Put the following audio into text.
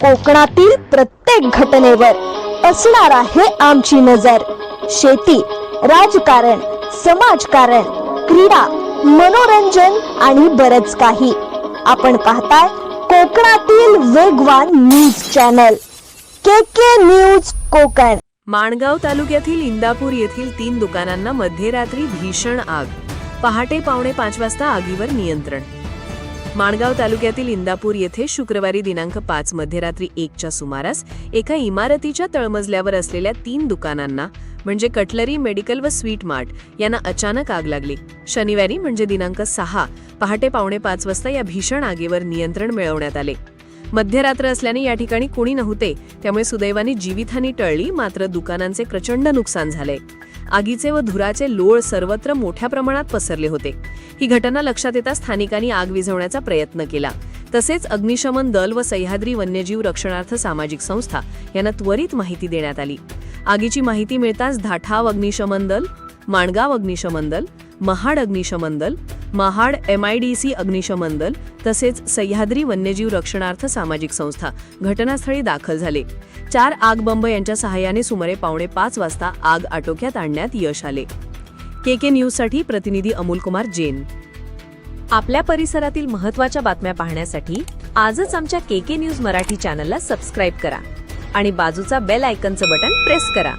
कोकणातील प्रत्येक घटनेवर असणार आहे आमची नजर. शेती राजकारण समाजकारण क्रीडा मनोरंजन आणि बरच काही. आपण पाहताय कोकणातील वेगवान news channel. K K news Konkan. Mangaon तालुक्यातील इंदापूर येथील तीन दुकानांना मध्यरात्री भीषण आग. पहाटे पावणे पाच वाजता आगीवर नियंत्रण माणगाव तालुक्यातील इंदापूर येथे शुक्रवारी दिनांक पाच मध्यरात्री एकच्या सुमारास एका इमारतीच्या तळमजल्यावर असलेल्या तीन दुकानांना म्हणजे कटलरी मेडिकल व स्वीट मार्ट यांना अचानक आग लागली. शनिवारी म्हणजे दिनांक सहा पहाटे पावणे पाच वाजता या भीषण आगीवर नियंत्रण मिळवण्यात आले. मध्यरात्र असल्याने या ठिकाणी कोणी नव्हते त्यामुळे सुदैवाने जीवितहानी टळली मात्र दुकानांचे प्रचंड नुकसान झाले. आगीचे व धुराचे लोळ सर्वत्र मोठ्या प्रमाणात पसरले होते. ही घटना लक्षात येता स्थानिकांनी आग विझवण्याचा प्रयत्न केला. तसेच अग्निशमन दल व सह्याद्री वन्यजीव रक्षणार्थ सामाजिक संस्था यांना त्वरित माहिती देण्यात आली. आगीची माहिती मिळताच धाठाव अग्निशमन दल माणगाव अग्निशमन दल महाड अग्निशमन दल Mahad M I D C अग्निशमन दल तसेच सह्याद्री वन्यजीव रक्षणार्थ सामाजिक संस्था घटनास्थळी दाखल झाले. चार आग बंब यांच्या सहाय्याने सुमारे पावणे पाच वाजता आग आटोक्यात आणण्यात यश आले. के के न्यूजसाठी प्रतिनिधी अमोल कुमार जैन. आपल्या परिसरातील महत्त्वाच्या बातम्या पाहण्यासाठी आजच आमच्या के के न्यूज मराठी चॅनलला सबस्क्राईब करा आणि बाजूचा बेल आयकनचं बटन प्रेस करा.